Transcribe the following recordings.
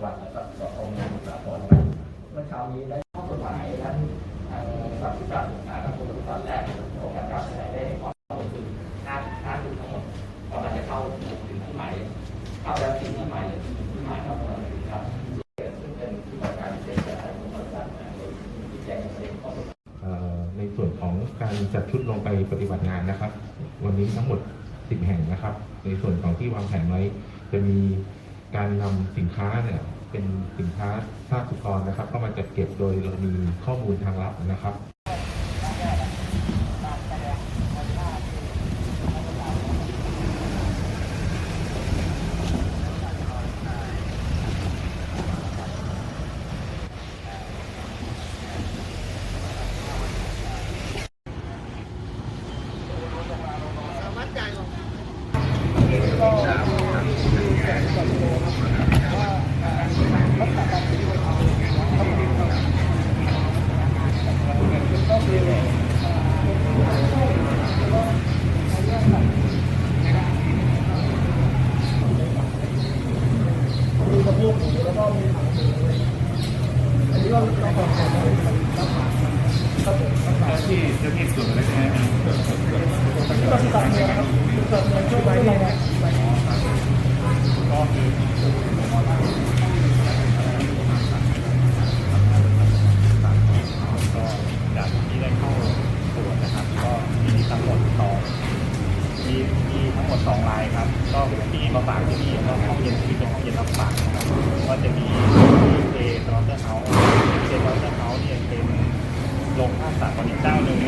งหวัดแล้วก็สองงานสาธารไปเมื่อเช้านี้ได้ข้อกฎหมายนั้นทางสำนักกาศึกษาทางกรมตอนแรกของการรับได้ขอข้อมูลคือห้าห้าจุดทั้งหมดกำลังจะเข้าถึงที่หมายเข้าแล้วถึงที่หมายเลยที่หมายเข้ามาถึงครับซึ่งเป็นที่ประการพิเศษจากทางกรมตอนแรกโดยที่แจ้งในข้อกฎหมายในส่วนของการจัดชุดลงไปปฏิบัติงานนะครับ วันนี้ทั้งหมด 10 แห่งนะครับ ในส่วนของที่วางแผนไว้จะมี การนำสินค้าเนี่ยเป็นสินค้าภาคสุกรนะครับเข้ามาจัดเก็บโดยเรามีข้อมูลทางลับนะครับที่เจ้า ที่ส่วนอะไรใช่ไหมก็คือก็จากที่ได้เข้าตรวจนะครับ ก็มีทั้งหมดสองมีมีทั้งหมดสองรายครับ ก็ที่มาฝากที่นี่ก็ห้องเย็นที่เป็นห้องเย็นรับฝากนะครับก็จะมีเอตรอเตอร์เฮาส์ เอตรอเตอร์เฮาเนี่ยเป็นลงภาพสากลอีกเจ้าหนึ่ง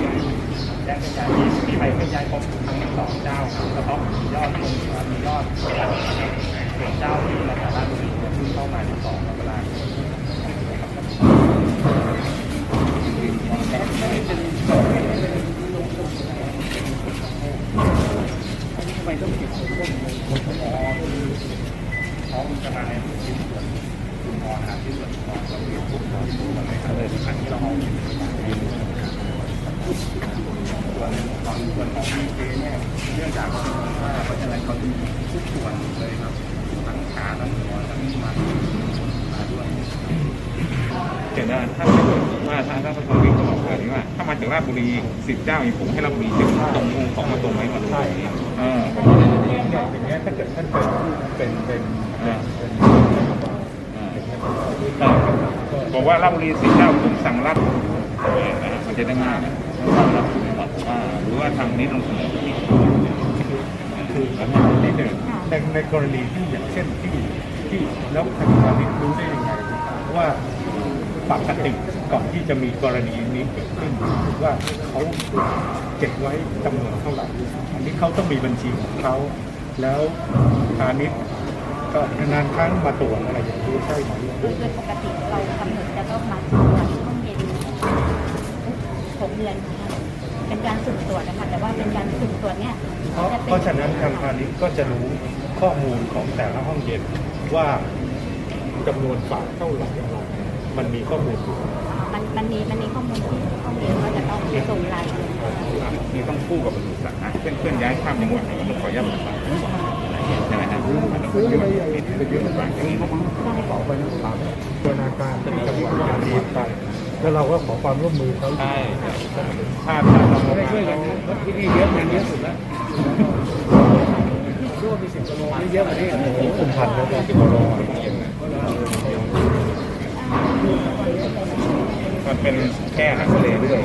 แจ้งเป็นยายที่ที่ไปเป็นยายครบทั้งสองเจ้าครับแล้วก็มียอดลงมียอดส่วนเจ้าที่ราคากราชบุรีเนี่ยเพิ่งเข้ามาที่สองมกราคมทำไมต้องเก็บข้อมูลอ๋อคือเขาจะมาในชิ้นส่วนคุณพอนะครับที่ส่วนขอ เราเรียนรู้มันเลยครับเลยครั้งที่เราเอาอยู่ส่วนของส่วนของมีเเนี่ยเนื่องจากว่าเพราะฉะนั้นเขาจะมีทุกส่วนเลยครับทั้งขาทั้งหัวทั้งมันมาด้วยเดี๋ยวนะถ้าสมมติว่าถ้าถ้าเขาวิ่งจะบอกแบบนี้ว่าถ้ามาจากราชบุรีสิบเจ้าอย่างผมให้ราชบุรีถึงตรงของมาตรงไหมมาตรงนี้เอออย่างเงี้ยถ้าเกิดท่านเป็นเป็นเป็น เออ บอกว่าราชบุรีสิบเจ้าผมสั่งรับนะมันจะได้ง่ายนะรับว่าหรือว่าทางนี้ลงเสนอที่คือนิดหนึ่งในในกรณีที่อย่างเช่นที่ที่แล้วทางพาณิชย์รู้ได้ยังไงว่าปกติก่อนที่จะมีกรณีนี้เกิดขึ้นว่าเขาเก็บไว้จำนวนเท่าไหร่อันนี้เขาต้องมีบัญชีของเขาแล้วพาณิชย์ก็นานครั้งมาตรวจอะไรอย่างนี้ใช่ไหมโดยโดยปกติ เรากำหนดจะต้องมาตรวจห้องเย็นหกเดือนนะคะเป็นการสุ่มตรวจนะคะแต่ว่าเป็นการสุ่มตรวจเนี่ยเพราะจะป็เพราะฉะนั้นทางพาณิชย์ก็จะรู้ข้อมูลของแต่ละห้องเย็นว่าจำนวนฝากเท่าไหร่อะไรมันมีข้อมูลอยู่มันมันมีมันมีข้อมูลที่ห้องเย็นก็จะต้องส่งรายเดือน นี่ต้องคู่กับบริษัทนะเพื่อนเพื่อนย้ายข้ามจังหวัดเนี่ยมันขออนุญาตบริษัทใช่ไหมครับ ซื้ออะไรใหญ่เป็นเยอะมากอย่างนี้เขาขอไปนะครับบูรณาการที่จังหวัดการดีไปแล้วเราก็ขอความร่วมมือเขาใช่ถ้าถ้าเราได้ช่วยกันที่นี่เยอะงานเยอะสุดแล้วร่วมมีสิบกิโลเยอะกว่านี้โอ้โหคุมพันแล้วก็กิโลมันเป็นแค่หารทะเลด้วย